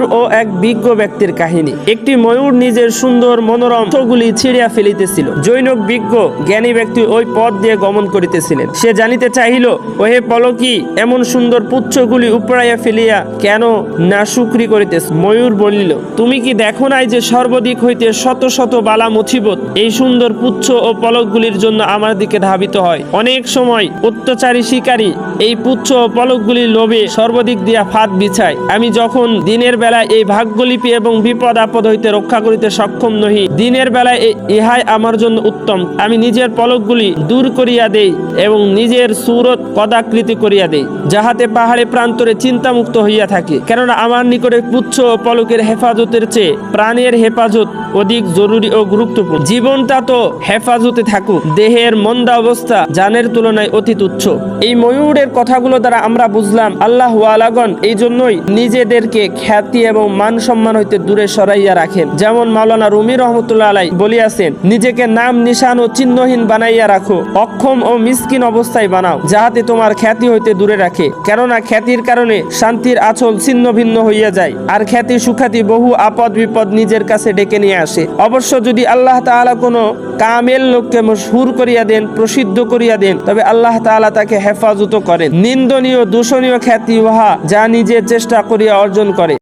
ময়ূর ও এক বিজ্ঞ ব্যক্তির কাহিনী। একটি ময়ূর নিজের সুন্দর মনোরম গুলি ছিঁড়িয়া ফেলিতেছিল। জৈনক বিজ্ঞ জ্ঞানী ব্যক্তি ওই পথ দিয়ে গমন করিতেছিলেন। সে জানিতে চাহিল, ওহে পলকি, এমন সুন্দর পুচ্ছগুলি উপড়াইয়া ফেলিয়া কেন না শুকরি করিতেছ? ময়ূর বলিল, তুমি কি দেখো নাই যে সর্বদিক হইতে শত শত বালা মুছিবত এই সুন্দর পুচ্ছ ও পলকগুলির জন্য আমার দিকে ধাবিত হয়? অনেক সময় অত্যাচারী শিকারী এই পুচ্ছ ও পলকগুলির লোভে সর্বদিক দিয়া ফাঁদ বিছায়। আমি যখন দিনের বেলা এই ভাগ্যলিপি এবং বিপদ আপদ হইতে রক্ষা করিতে সক্ষম নহি। দিনের বেলায় ইহাই আমার জন্য উত্তম। আমি নিজের পলকগুলি দূর করিয়া দেই এবং নিজের সুরত কদাকৃতি করিয়া দেই, যাহাতে পাহাড়ে প্রান্তরে চিন্তামুক্ত হইয়া থাকি। কেননা আমার নিকটে পুচ্ছ পলকের হেফাজতের চেয়ে প্রাণের হেফাজত অধিক জরুরি ও গুরুত্বপূর্ণ। জীবনটা তো হেফাজতে থাকুক। দেহের মন্দা অবস্থা জানের তুলনায় অতি তুচ্ছ। এই ময়ূরের কথাগুলো দ্বারা আমরা বুঝলাম, আল্লাহ আলাগন এই জন্যই নিজেদেরকে খ্যাতি এবং মান সম্মান হইতে দূরে সরাইয়া রাখেন। যেমন মাওলানা রুমি রহমতুল্লাহ আলাই বলিয়াছেন, নিজেকে নাম, নিশান ও চিহ্নহীন বানাইয়া রাখো, অক্ষম ও মিসকিন অবস্থায় বানাও, যাহাতে তোমার খ্যাতি হইতে দূরে রাখে। কেননা খ্যাতির কারণে শান্তির আচল ছিন্ন ভিন্ন হইয়া যায়, আর খ্যাতি সুখ্যাতি বহু আপদ বিপদ নিজের কাছে ডেকে নিয়ে আসে। অবশ্য যদি আল্লাহ তাআলা কোনো কামেল লোককে মশহুর করিয়া দেন, প্রসিদ্ধ করিয়া দেন, তবে আল্লাহ তাআলা তাকে হেফাজত করেন। নিন্দনীয়, দূষণীয় খ্যাতি উহা যা নিজের চেষ্টা করিয়া অর্জন করে।